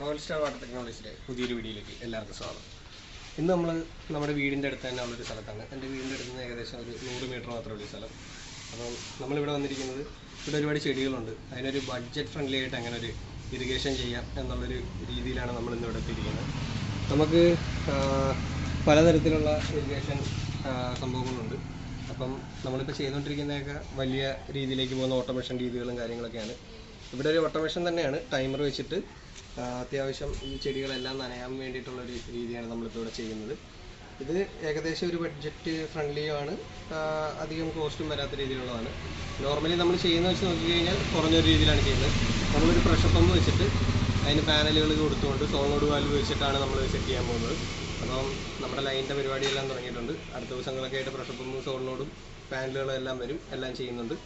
Royal star water ടെക്നോളജിയുടെ പുതിയൊരു വീഡിയോയിലേക്ക് എല്ലാവർക്കും സ്വാഗതം. ഇന്ന് നമ്മൾ നമ്മുടെ വീടിന്റെ അടുത്ത് തന്നെ ഉള്ളൊരു സ്ഥലത്താണ്. എന്റെ വീടിന്റെ അടുത്ത് നിന്ന് ഏകദേശം ഒരു നൂറ് മീറ്റർ മാത്രമേ ഉള്ളൂ സ്ഥലം. അപ്പം നമ്മളിവിടെ വന്നിരിക്കുന്നത് ഇവിടെ ഒരുപാട് ചെടികളുണ്ട്. അതിനൊരു ബഡ്ജറ്റ് ഫ്രണ്ട്ലി ആയിട്ട് അങ്ങനെ ഒരു ഇറിഗേഷൻ ചെയ്യാം എന്നുള്ളൊരു രീതിയിലാണ് നമ്മൾ ഇന്ന് ഇവിടെ എത്തിയിരിക്കുന്നത്. നമുക്ക് പലതരത്തിലുള്ള ഇറിഗേഷൻ സംഭവങ്ങളുണ്ട്. അപ്പം നമ്മളിപ്പോൾ ചെയ്തുകൊണ്ടിരിക്കുന്നതൊക്കെ വലിയ രീതിയിലേക്ക് പോകുന്ന ഓട്ടോമേഷൻ രീതികളും കാര്യങ്ങളൊക്കെയാണ്. ഇവിടെ ഒരു ഓട്ടോമേഷൻ തന്നെയാണ് ടൈമർ വെച്ചിട്ട് അത്യാവശ്യം ഈ ചെടികളെല്ലാം നനയാൻ വേണ്ടിയിട്ടുള്ളൊരു രീതിയാണ് നമ്മളിപ്പോൾ ഇവിടെ ചെയ്യുന്നത്. ഇത് ഏകദേശം ഒരു ബഡ്ജറ്റ് ഫ്രണ്ട്ലിയുമാണ് അധികം കോസ്റ്റും വരാത്ത രീതിയിലുള്ളതാണ്. നോർമലി നമ്മൾ ചെയ്യുന്ന വെച്ച് നോക്കിക്കഴിഞ്ഞാൽ കുറഞ്ഞൊരു രീതിയിലാണ് ചെയ്യുന്നത്. നമ്മളൊരു പ്രഷർ പമ്പ് വെച്ചിട്ട് അതിന് പാനലുകൾ കൊടുത്തുകൊണ്ട് സോളോഡ് വാൽവ് വെച്ചിട്ടാണ് നമ്മൾ സെറ്റ് ചെയ്യാൻ പോകുന്നത്. അപ്പം നമ്മുടെ ലൈനിന്റെ പരിപാടിയെല്ലാം തുടങ്ങിയിട്ടുണ്ട്. അടുത്ത ദിവസങ്ങളൊക്കെ ആയിട്ട് പ്രഷർ പമ്പും സോളിനോടും പാനലുകളും എല്ലാം വരും. എല്ലാം ചെയ്യുന്നുണ്ട്.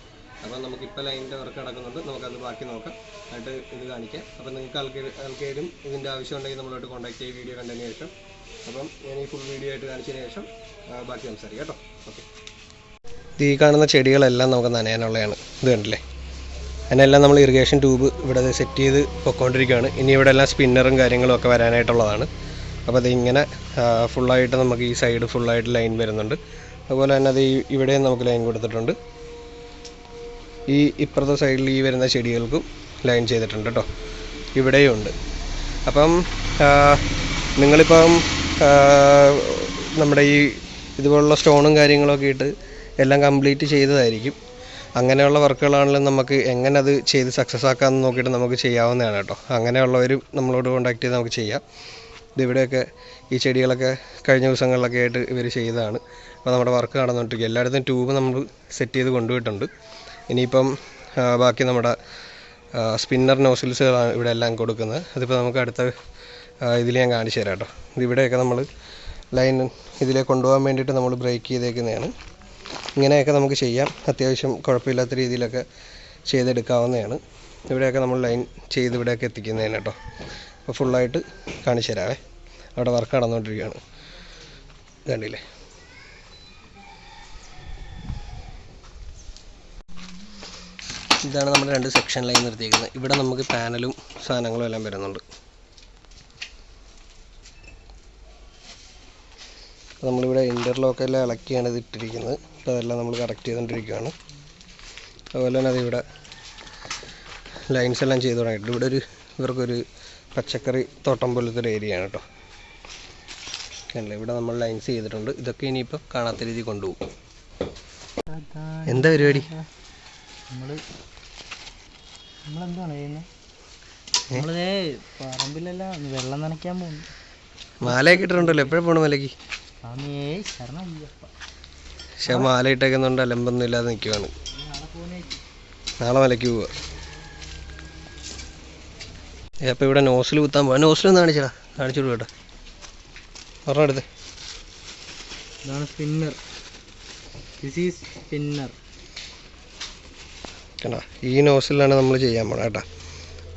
അപ്പം നമുക്കിപ്പോൾ ലൈനിന്റെ വർക്ക് നടക്കുന്നുണ്ട്. നമുക്കത് ബാക്കി നോക്കാം. എന്നിട്ട് ഇത് കാണിക്കാം. അപ്പം നിങ്ങൾക്ക് ആൾക്കാരും ഇതിന്റെ ആവശ്യം ഉണ്ടെങ്കിൽ നമ്മളോട്ട് കോൺടാക്ട് ചെയ്യുക വീഡിയോ കണ്ടതിന് ശേഷം. അപ്പം ഞാൻ ഈ ഫുൾ വീഡിയോ ആയിട്ട് കാണിച്ചതിന് ശേഷം ബാക്കി സംസാരിക്കാം കേട്ടോ. ഓക്കെ ഈ കാണുന്ന ചെടികളെല്ലാം നമുക്ക് നനയാനുള്ളതാണ് ഇത് കണ്ടില്ലേ? അതിനെല്ലാം നമ്മൾ ഇറിഗേഷൻ ട്യൂബ് ഇവിടെ സെറ്റ് ചെയ്ത് പൊക്കോണ്ടിരിക്കുകയാണ് ഇനി ഇവിടെ എല്ലാം സ്പിന്നറും കാര്യങ്ങളും ഒക്കെ വരാനായിട്ടുള്ളതാണ്. അപ്പോൾ അത് ഇങ്ങനെ ഫുള്ളായിട്ട് നമുക്ക് ഈ സൈഡ് ഫുള്ളായിട്ട് ലൈൻ വരുന്നുണ്ട്. അതുപോലെ തന്നെ അത് ഇവിടെയും നമുക്ക് ലൈൻ കൊടുത്തിട്ടുണ്ട്. ഈ ഇപ്പുറത്തെ സൈഡിൽ ഈ വരുന്ന ചെടികൾക്കും ലൈൻ ചെയ്തിട്ടുണ്ട് കേട്ടോ ഇവിടെയും ഉണ്ട് അപ്പം നിങ്ങളിപ്പം നമ്മുടെ ഈ ഇതുപോലുള്ള സ്റ്റോണും കാര്യങ്ങളൊക്കെ ഇട്ട് എല്ലാം കംപ്ലീറ്റ് ചെയ്തതായിരിക്കും. അങ്ങനെയുള്ള വർക്കുകളാണെങ്കിലും നമുക്ക് എങ്ങനെ അത് ചെയ്ത് സക്സസ് ആക്കാമെന്ന് നോക്കിയിട്ട് നമുക്ക് ചെയ്യാവുന്നതാണ് കേട്ടോ അങ്ങനെയുള്ളവരും നമ്മളോട് കോൺടാക്ട് ചെയ്ത് നമുക്ക് ചെയ്യാം. ഇതിവിടെയൊക്കെ ഈ ചെടികളൊക്കെ കഴിഞ്ഞ ദിവസങ്ങളിലൊക്കെ ആയിട്ട് ഇവർ ചെയ്തതാണ്. അപ്പോൾ നമ്മുടെ വർക്ക് നടന്നുകൊണ്ടിരിക്കുക എല്ലായിടത്തും ട്യൂബ് നമ്മൾ സെറ്റ് ചെയ്ത് കൊണ്ടുപോയിട്ടുണ്ട്. ഇനിയിപ്പം ബാക്കി നമ്മുടെ സ്പിന്നർ നോസിൽസുകളാണ് ഇവിടെ എല്ലാം കൊടുക്കുന്നത്. അതിപ്പോൾ നമുക്ക് അടുത്ത ഇതിൽ ഞാൻ കാണിച്ചു തരാം കേട്ടോ. ഇതിവിടെയൊക്കെ നമ്മൾ ലൈൻ ഇതിലേക്ക് കൊണ്ടുപോകാൻ വേണ്ടിയിട്ട് നമ്മൾ ബ്രേക്ക് ചെയ്തേക്കുന്നതാണ്. ഇങ്ങനെയൊക്കെ നമുക്ക് ചെയ്യാം. അത്യാവശ്യം കുഴപ്പമില്ലാത്ത രീതിയിലൊക്കെ ചെയ്തെടുക്കാവുന്നതാണ്. ഇവിടെയൊക്കെ നമ്മൾ ലൈൻ ചെയ്ത് ഇവിടെയൊക്കെ എത്തിക്കുന്നതാണ് കേട്ടോ. അപ്പോൾ ഫുള്ളായിട്ട് കാണിച്ചു തരാവേ. അവിടെ വർക്ക് നടന്നുകൊണ്ടിരിക്കുകയാണ്. കണ്ടില്ലേ? ഇതാണ് നമ്മുടെ രണ്ട് സെക്ഷനിലായി നിർത്തിയിരിക്കുന്നത് ഇവിടെ നമുക്ക് പാനലും സാധനങ്ങളും എല്ലാം വരുന്നുണ്ട്. നമ്മളിവിടെ ഇന്റർലോക്ക് എല്ലാം ഇളക്കിയാണ് ഇത് ഇട്ടിരിക്കുന്നത്. അപ്പോൾ അതെല്ലാം നമ്മൾ കറക്റ്റ് ചെയ്തുകൊണ്ടിരിക്കുകയാണ് അതുപോലെ തന്നെ അതിവിടെ ലൈൻസ് എല്ലാം ചെയ്ത് തുടങ്ങിയിട്ടുണ്ട്. ഇവിടെ ഒരു ഇവർക്കൊരു പച്ചക്കറി തോട്ടം പോലത്തെ ഒരു ഏരിയ ആണ് കേട്ടോ. കണ്ടില്ലേ? ഇവിടെ നമ്മൾ ലൈൻസ് ചെയ്തിട്ടുണ്ട്. ഇതൊക്കെ ഇനിയിപ്പോൾ കാണാത്ത രീതിയിൽ കൊണ്ടുപോകും. എന്താ പരിപാടി? നമ്മൾ നമ്മളെന്താണ് ചെയ്യുന്നത് നമ്മളിതേ പറമ്പിലല്ല വെള്ളം നനയ്ക്കാൻ പോകുന്നു. മാലയൊക്കെ ഇട്ടിട്ടുണ്ടല്ലോ. എപ്പോഴും പോണ മലയ്ക്ക്? സ്വാമിയേ ശരണം അയ്യപ്പ. പക്ഷെ മാല ഇട്ടേക്കുന്നുണ്ട് അലമ്പൊന്നും ഇല്ലാതെ നിൽക്കുവാണ് നാളെ മലയ്ക്ക് പോവുക അപ്പോൾ ഇവിടെ നോസിൽ കുത്താൻ പോവാ. നോസിൽ കാണിച്ചടാ. കാണിച്ചു കൊടുക്കട്ടെ പറഞ്ഞെടുത്ത് ഇതാണ് സ്പിന്നർ. ദിസ് ഈസ് സ്പിന്നർ കണ്ടോ? ഈ നോസിലാണ് നമ്മൾ ചെയ്യാൻ പോണത് കേട്ടോ.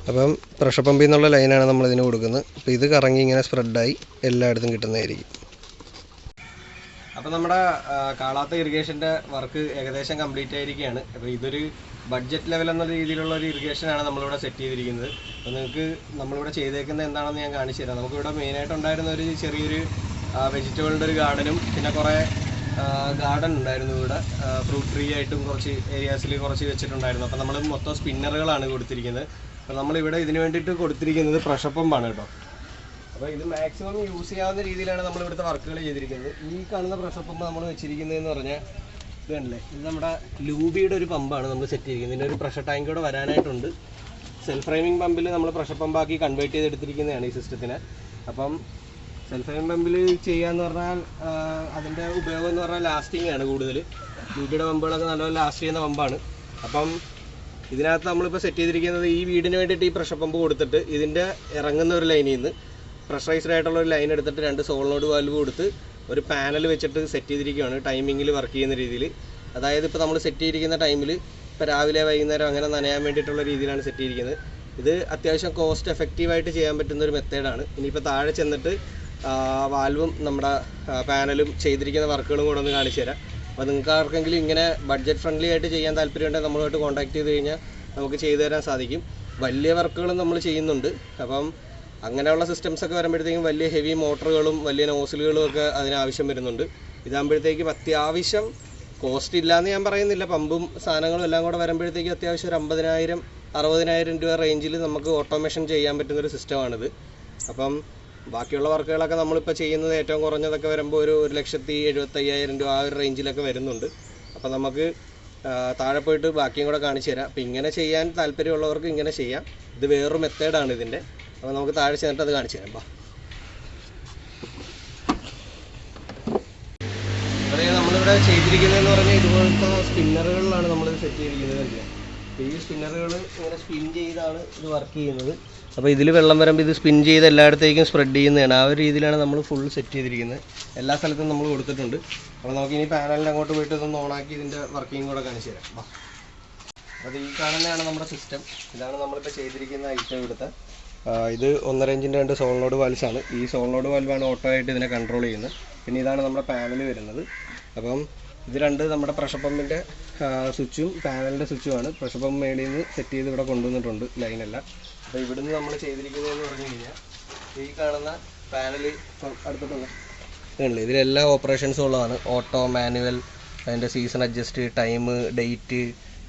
അപ്പം പ്രഷർ പമ്പിൽ നിന്നുള്ള ലൈനാണ് നമ്മൾ ഇതിന് കൊടുക്കുന്നത്. അപ്പോൾ ഇത് കറങ്ങി ഇങ്ങനെ സ്പ്രെഡായി എല്ലായിടത്തും കിട്ടുന്നതായിരിക്കും. അപ്പോൾ നമ്മുടെ കാളാത്ത ഇറിഗേഷന്റെ വർക്ക് ഏകദേശം കംപ്ലീറ്റ് ആയിരിക്കുകയാണ്. അപ്പോൾ ഇതൊരു ബഡ്ജറ്റ് ലെവൽ എന്ന രീതിയിലുള്ള ഒരു ഇറിഗേഷനാണ് നമ്മളിവിടെ സെറ്റ് ചെയ്തിരിക്കുന്നത്. അപ്പോൾ നിങ്ങൾക്ക് നമ്മളിവിടെ ചെയ്തേക്കുന്നത് എന്താണെന്ന് ഞാൻ കാണിച്ചു തരാം. നമുക്കിവിടെ മെയിനായിട്ട് ഉണ്ടായിരുന്ന ഒരു ചെറിയൊരു വെജിറ്റബിളിന്റെ ഒരു ഗാർഡനും പിന്നെ കുറേ ഗാർഡൻ ഉണ്ടായിരുന്നു ഇവിടെ. ഫ്രൂട്ട് ട്രീ ആയിട്ടും കുറച്ച് ഏരിയാസിൽ കുറച്ച് വെച്ചിട്ടുണ്ടായിരുന്നു. അപ്പോൾ നമ്മൾ മൊത്തം സ്പിന്നറുകളാണ് കൊടുത്തിരിക്കുന്നത്. അപ്പോൾ നമ്മളിവിടെ ഇതിന് വേണ്ടിയിട്ട് കൊടുത്തിരിക്കുന്നത് പ്രഷർ പമ്പാണ് കേട്ടോ. അപ്പോൾ ഇത് മാക്സിമം യൂസ് ചെയ്യാവുന്ന രീതിയിലാണ് നമ്മൾ ഇവിടുത്തെ വർക്കുകൾ ചെയ്തിരിക്കുന്നത്. ഈ കാണുന്ന പ്രഷർ പമ്പ് നമ്മൾ വെച്ചിരിക്കുന്നതെന്ന് പറഞ്ഞാൽ ഇത് കണ്ടില്ലേ? ഇത് നമ്മുടെ ലൂബിയുടെ ഒരു പമ്പാണ് നമ്മൾ സെറ്റ് ചെയ്തിരിക്കുന്നത്. ഇതിന്റെ ഒരു പ്രഷർ ടാങ്ക് കൂടെ വരാനായിട്ടുണ്ട്. സെൽഫ് ഫ്രെയിമിംഗ് പമ്പിൽ നമ്മൾ പ്രഷർ പമ്പാക്കി കൺവേർട്ട് ചെയ്തെടുത്തിരിക്കുന്നതാണ് ഈ സിസ്റ്റത്തിന് അപ്പം സെൽഫ് ഹെൽപ്പ് പമ്പിൽ ചെയ്യാന്ന് പറഞ്ഞാൽ അതിന്റെ ഉപയോഗം എന്ന് പറഞ്ഞാൽ ലാസ്റ്റിംഗ് ആണ് കൂടുതൽ ലൂബിയുടെ പമ്പുകളൊക്കെ നല്ലപോലെ ലാസ്റ്റ് ചെയ്യുന്ന പമ്പാണ്. അപ്പം ഇതിനകത്ത് നമ്മളിപ്പോൾ സെറ്റ് ചെയ്തിരിക്കുന്നത് ഈ വീടിന് വേണ്ടിയിട്ട് ഈ പ്രഷർ പമ്പ് കൊടുത്തിട്ട് ഇതിന്റെ ഇറങ്ങുന്ന ഒരു ലൈനിൽ നിന്ന് പ്രഷറൈസ്ഡ് ആയിട്ടുള്ള ഒരു ലൈൻ എടുത്തിട്ട് രണ്ട് സോളിനോട് വാൽവ് കൊടുത്ത് ഒരു പാനൽ വെച്ചിട്ട് സെറ്റ് ചെയ്തിരിക്കുകയാണ് ടൈമിങ്ങിൽ വർക്ക് ചെയ്യുന്ന രീതിയിൽ അതായത് ഇപ്പോൾ നമ്മൾ സെറ്റ് ചെയ്തിരിക്കുന്ന ടൈമിൽ ഇപ്പോൾ രാവിലെ വൈകുന്നേരം അങ്ങനെ നനയാൻ വേണ്ടിയിട്ടുള്ള രീതിയിലാണ് സെറ്റ് ചെയ്തിരിക്കുന്നത്. ഇത് അത്യാവശ്യം കോസ്റ്റ് എഫക്റ്റീവായിട്ട് ചെയ്യാൻ പറ്റുന്ന ഒരു മെത്തേഡാണ് ഇനിയിപ്പോൾ താഴെ ചെന്നിട്ട് വാൽവും നമ്മുടെ പാനലും ചെയ്തിരിക്കുന്ന വർക്കുകളും കൂടെ ഒന്ന് കാണിച്ചു തരാം. അപ്പോൾ നിങ്ങൾക്ക് ആർക്കെങ്കിലും ഇങ്ങനെ ബഡ്ജറ്റ് ഫ്രണ്ട്ലി ആയിട്ട് ചെയ്യാൻ താല്പര്യമുണ്ടെങ്കിൽ നമ്മളുമായിട്ട് കോൺടാക്ട് ചെയ്ത് കഴിഞ്ഞാൽ നമുക്ക് ചെയ്തു തരാൻ സാധിക്കും. വലിയ വർക്കുകളും നമ്മൾ ചെയ്യുന്നുണ്ട്. അപ്പം അങ്ങനെയുള്ള സിസ്റ്റംസ് ഒക്കെ വരുമ്പോഴത്തേക്കും വലിയ ഹെവി മോട്ടറുകളും വലിയ നോസിലുകളും ഒക്കെ അതിനാവശ്യം വരുന്നുണ്ട്. ഇതാകുമ്പോഴത്തേക്കും അത്യാവശ്യം കോസ്റ്റ് ഇല്ലയെന്ന് ഞാൻ പറയുന്നില്ല. പമ്പും സാധനങ്ങളും എല്ലാം കൂടെ വരുമ്പോഴത്തേക്കും അത്യാവശ്യം ഒരു അമ്പതിനായിരം അറുപതിനായിരം രൂപ റേഞ്ചിൽ നമുക്ക് ഓട്ടോമേഷൻ ചെയ്യാൻ പറ്റുന്നൊരു സിസ്റ്റമാണിത് അപ്പം ബാക്കിയുള്ള വർക്കുകളൊക്കെ നമ്മളിപ്പോൾ ചെയ്യുന്നത് ഏറ്റവും കുറഞ്ഞതൊക്കെ വരുമ്പോൾ ഒരു ഒരു ലക്ഷത്തി എഴുപത്തയ്യായിരം രൂപ ആ ഒരു റേഞ്ചിലൊക്കെ വരുന്നുണ്ട്. അപ്പോൾ നമുക്ക് താഴെ പോയിട്ട് ബാക്കിയും കൂടെ കാണിച്ചു തരാം. അപ്പോൾ ഇങ്ങനെ ചെയ്യാൻ താല്പര്യമുള്ളവർക്ക് ഇങ്ങനെ ചെയ്യാം. ഇത് വേറൊരു മെത്തേഡാണ് ഇതിന്റെ അപ്പോൾ നമുക്ക് താഴെ ചെന്നിട്ട് അത് കാണിച്ചു തരാം. ഇവിടെ നമ്മളിവിടെ ചെയ്തിരിക്കുന്നതെന്ന് പറഞ്ഞാൽ ഇതുപോലത്തെ സ്പിന്നറുകളിലാണ് നമ്മളിത് സെറ്റ് ചെയ്തിരിക്കുന്നത്? അപ്പോൾ ഈ സ്പിന്നറുകൾ ഇങ്ങനെ സ്പിൻ ചെയ്താണ് ഇത് വർക്ക് ചെയ്യുന്നത്. അപ്പോൾ ഇതിൽ വെള്ളം വരുമ്പോൾ ഇത് സ്പിൻ ചെയ്ത് എല്ലായിടത്തേക്കും സ്പ്രെഡ് ചെയ്യുന്നതാണ്. ആ ഒരു രീതിയിലാണ് നമ്മൾ ഫുൾ സെറ്റ് ചെയ്തിരിക്കുന്നത്. എല്ലാ സ്ഥലത്തും നമ്മൾ കൊടുത്തിട്ടുണ്ട്. അപ്പോൾ നമുക്ക് ഇനി പാനലിൽ അങ്ങോട്ട് പോയിട്ട് ഇതൊന്ന് ഓണാക്കി ഇതിന്റെ വർക്കിംഗ് കൂടെ കാണിച്ചു തരാം. അപ്പോൾ ഈ കാണുന്നതാണ് നമ്മുടെ സിസ്റ്റം ഇതാണ് നമ്മളിപ്പോൾ ചെയ്തിരിക്കുന്ന ഐറ്റം ഇവിടുത്തെ. ഇത് ഒന്നര ഇഞ്ചിന്റെ രണ്ട് സോളിനോട് വാൽസാണ് ഈ സോളിനോട് വാൽവാണ് ഓട്ടോ ആയിട്ട് ഇതിനെ കൺട്രോൾ ചെയ്യുന്നത്. പിന്നെ ഇതാണ് നമ്മുടെ പാനൽ വരുന്നത്. അപ്പം ഇത് രണ്ട് നമ്മുടെ പ്രഷർ പമ്പിന്റെ സ്വിച്ചും പാനലിന്റെ സ്വിച്ചുമാണ് പ്രഷർ പമ്പ് മേളിൽ നിന്ന് സെറ്റ് ചെയ്ത് ഇവിടെ കൊണ്ടുവന്നിട്ടുണ്ട് ലൈനെല്ലാം അപ്പോൾ ഇവിടുന്ന് നമ്മൾ ചെയ്തിരിക്കുന്നതെന്ന് പറഞ്ഞു കഴിഞ്ഞാൽ ഈ കാണുന്ന പാനൽ അടുത്തിട്ടുണ്ട് ഇതുണ്ടല്ലേ. ഇതിലെല്ലാ ഓപ്പറേഷൻസും ഉള്ളതാണ്. ഓട്ടോ മാനുവൽ അതിന്റെ season adjust time date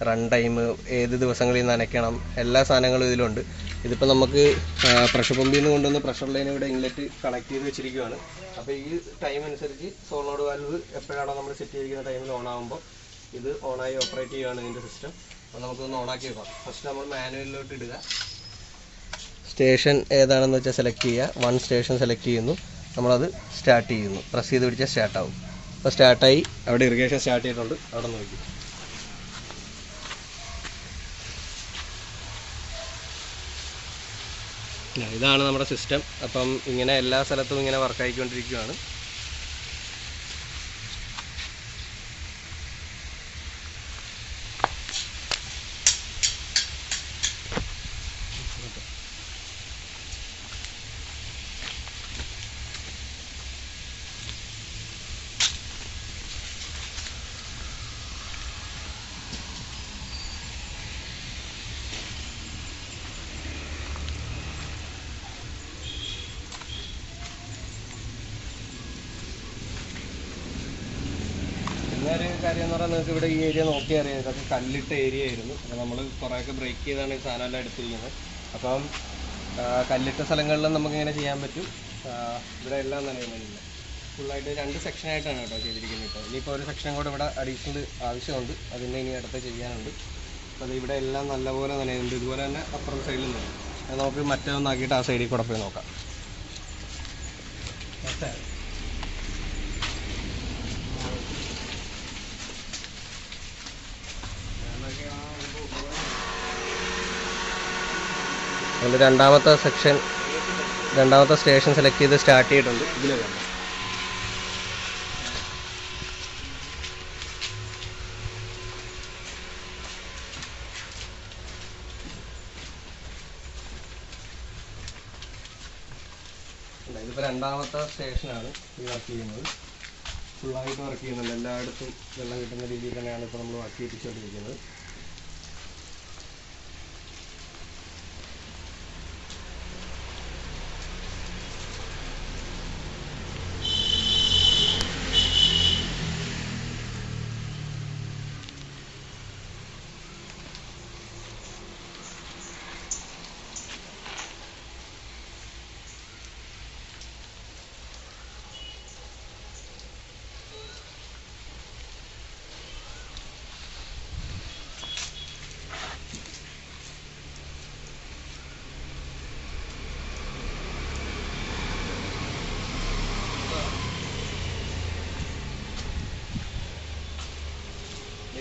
run time ഏത് ദിവസങ്ങളിൽ നനയ്ക്കണം എല്ലാ സാധനങ്ങളും ഇതിലുണ്ട്. ഇതിപ്പോൾ നമുക്ക് പ്രഷർ പമ്പിൽ നിന്ന് കൊണ്ടുവന്ന് പ്രഷർ ലൈൻ ഇവിടെ ഇൻലെറ്റ് കണക്ട് ചെയ്ത് വെച്ചിരിക്കുകയാണ് അപ്പോൾ ഈ ടൈം അനുസരിച്ച് സോളോഡ് വാൽവ് എപ്പോഴാണോ നമ്മൾ സെറ്റ് ചെയ്തിരിക്കുന്ന ടൈമിൽ ഓൺ ആകുമ്പോൾ ഇത് ഓണായി ഓപ്പറേറ്റ് ചെയ്യുകയാണ് ഇതിന്റെ സിസ്റ്റം അപ്പോൾ നമുക്കൊന്ന് ഓണാക്കി വെക്കാം ഫസ്റ്റ് നമ്മൾ മാനുവലിലോട്ട് ഇടുക. സ്റ്റേഷൻ ഏതാണെന്ന് വെച്ചാൽ സെലക്ട് ചെയ്യുക. വൺ സ്റ്റേഷൻ സെലക്ട് ചെയ്യുന്നു. നമ്മളത് സ്റ്റാർട്ട് ചെയ്യുന്നു. പ്രസ് ചെയ്ത് പിടിച്ചാൽ സ്റ്റാർട്ട് ആവും. അപ്പോൾ സ്റ്റാർട്ടായി അവിടെ ഇറിഗേഷൻ സ്റ്റാർട്ട് ചെയ്തിട്ടുണ്ട്. അവിടെ നോക്കി. ഇതാണ് നമ്മുടെ സിസ്റ്റം അപ്പം ഇങ്ങനെ എല്ലാ സ്ഥലത്തും ഇങ്ങനെ വർക്ക് ആയിക്കൊണ്ടിരിക്കുകയാണ് പിന്നെ ഒരു കാര്യം എന്ന് പറഞ്ഞാൽ നിങ്ങൾക്ക് ഇവിടെ ഈ ഏരിയ നോക്കിയാൽ അറിയാം. ഇതൊക്കെ കല്ലിട്ട ഏരിയ ആയിരുന്നു. അപ്പോൾ നമ്മൾ കുറേയൊക്കെ ബ്രേക്ക് ചെയ്താണ് ഈ സാധനമെല്ലാം എടുത്തിരിക്കുന്നത്. അപ്പം കല്ലിട്ട സ്ഥലങ്ങളിലും നമുക്ക് ഇങ്ങനെ ചെയ്യാൻ പറ്റും. ഇവിടെ എല്ലാം നനയുന്നില്ല ഫുള്ളായിട്ട് രണ്ട് സെക്ഷനായിട്ടാണ് കേട്ടോ ചെയ്തിരിക്കുന്നത് ഇപ്പോൾ ഇനിയിപ്പോൾ ഒരു സെക്ഷൻ കൂടെ ഇവിടെ അഡീഷണൽ ആവശ്യമുണ്ട്. അതിന്റെ ഇനി അടുത്ത് ചെയ്യാനുണ്ട്. അപ്പോൾ അത് ഇവിടെ എല്ലാം നല്ലപോലെ നനയുന്നുണ്ട് ഇതുപോലെ തന്നെ അപ്പുറം സൈഡിൽ നിന്ന് നമുക്ക് മറ്റേ ഒന്നാക്കിയിട്ട് ആ സൈഡിൽ കൂടെ പോയി നോക്കാം. അതിൽ രണ്ടാമത്തെ സെക്ഷൻ രണ്ടാമത്തെ സ്റ്റേഷൻ സെലക്ട് ചെയ്ത് സ്റ്റാർട്ട് ചെയ്തിട്ടുണ്ട്. ഇതിൽ കാണാം ഇല്ല, ഇതിപ്പോ രണ്ടാമത്തെ സ്റ്റേഷനാണ് ഈ വർക്ക് ചെയ്യുന്നത്. ഫുള്ളായിട്ട് വർക്ക് ചെയ്യുന്നുണ്ട്. എല്ലായിടത്തും വെള്ളം കിട്ടുന്ന രീതിയിൽ തന്നെയാണ് ഇപ്പോൾ നമ്മൾ വർക്ക് ചെയ്യിപ്പിച്ചുകൊണ്ടിരിക്കുന്നത്.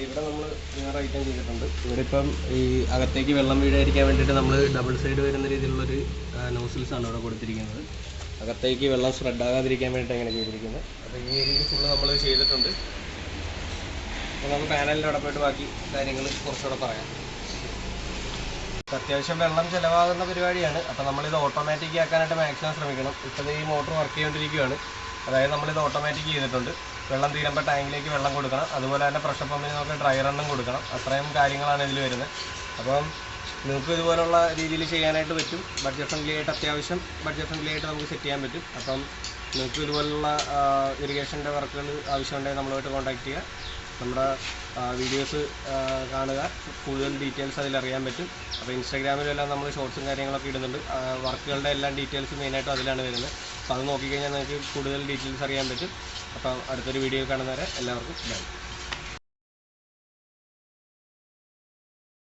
ഇവിടെ നമ്മൾ വേറെ ഐറ്റം ചെയ്തിട്ടുണ്ട്. ഇവിടെ ഇപ്പം ഈ അകത്തേക്ക് വെള്ളം വീഴാതിരിക്കാൻ വേണ്ടിയിട്ട് നമ്മൾ ഡബിൾ സൈഡ് വരുന്ന രീതിയിലുള്ളൊരു നോസിൽസ് ആണ് ഇവിടെ കൊടുത്തിരിക്കുന്നത്. അകത്തേക്ക് വെള്ളം സ്പ്രെഡ് ആകാതിരിക്കാൻ വേണ്ടിയിട്ട് അങ്ങനെ ചെയ്തിരിക്കുന്നത്. അപ്പോൾ ഈ ഏരിയയിൽ ഫുള്ള് നമ്മൾ ചെയ്തിട്ടുണ്ട്. അപ്പോൾ നമുക്ക് പാനലിന്റെ അവിടെ പോയിട്ട് ബാക്കി കാര്യങ്ങൾ കുറച്ചുകൂടെ പറയാം. അത്യാവശ്യം വെള്ളം ചിലവാകുന്ന പരിപാടിയാണ്. അപ്പോൾ നമ്മളിത് ഓട്ടോമാറ്റിക് ആക്കാനായിട്ട് മാക്സിമം ശ്രമിക്കണം. ഇപ്പോൾ ഈ മോട്ടോർ വർക്ക് ചെയ്തുകൊണ്ടിരിക്കുകയാണ് അതായത് നമ്മളിത് ഓട്ടോമാറ്റിക് ചെയ്തിട്ടുണ്ട്. വെള്ളം തീരുമ്പോൾ ടാങ്കിലേക്ക് വെള്ളം കൊടുക്കണം. അതുപോലെ തന്നെ പ്രഷർ പമ്പിന് നമുക്ക് ഡ്രൈ റണ്ണും കൊടുക്കണം. അത്രയും കാര്യങ്ങളാണ് ഇതിൽ വരുന്നത്. അപ്പം നിങ്ങൾക്ക് ഇതുപോലുള്ള രീതിയിൽ ചെയ്യാനായിട്ട് പറ്റും. ബഡ്ജറ്റ് ഫ്രണ്ട്ലി ആയിട്ട് അത്യാവശ്യം ബഡ്ജറ്റ് ഫ്രണ്ട്ലി ആയിട്ട് നമുക്ക് സെറ്റ് ചെയ്യാൻ പറ്റും. അപ്പം നിങ്ങൾക്ക് ഇതുപോലുള്ള ഇറിഗേഷന്റെ വർക്കുകൾ ആവശ്യമുണ്ടെങ്കിൽ നമ്മളുമായിട്ട് കോൺടാക്ട് ചെയ്യുക. നമ്മുടെ വീഡിയോസ് കാണുക. കൂടുതൽ ഡീറ്റെയിൽസ് അതിൽ അറിയാൻ പറ്റും. അപ്പോൾ ഇൻസ്റ്റാഗ്രാമിലെല്ലാം നമ്മൾ ഷോർട്സും കാര്യങ്ങളൊക്കെ ഇടുന്നുണ്ട്. വർക്കുകളുടെ എല്ലാം ഡീറ്റെയിൽസ് മെയിനായിട്ടും അതിലാണ് വരുന്നത്. അപ്പോൾ അത് നോക്കിക്കഴിഞ്ഞാൽ നിങ്ങൾക്ക് കൂടുതൽ ഡീറ്റെയിൽസ് അറിയാൻ പറ്റും. അപ്പോൾ അടുത്തൊരു വീഡിയോ കാണുന്നവരെ എല്ലാവർക്കും ബൈ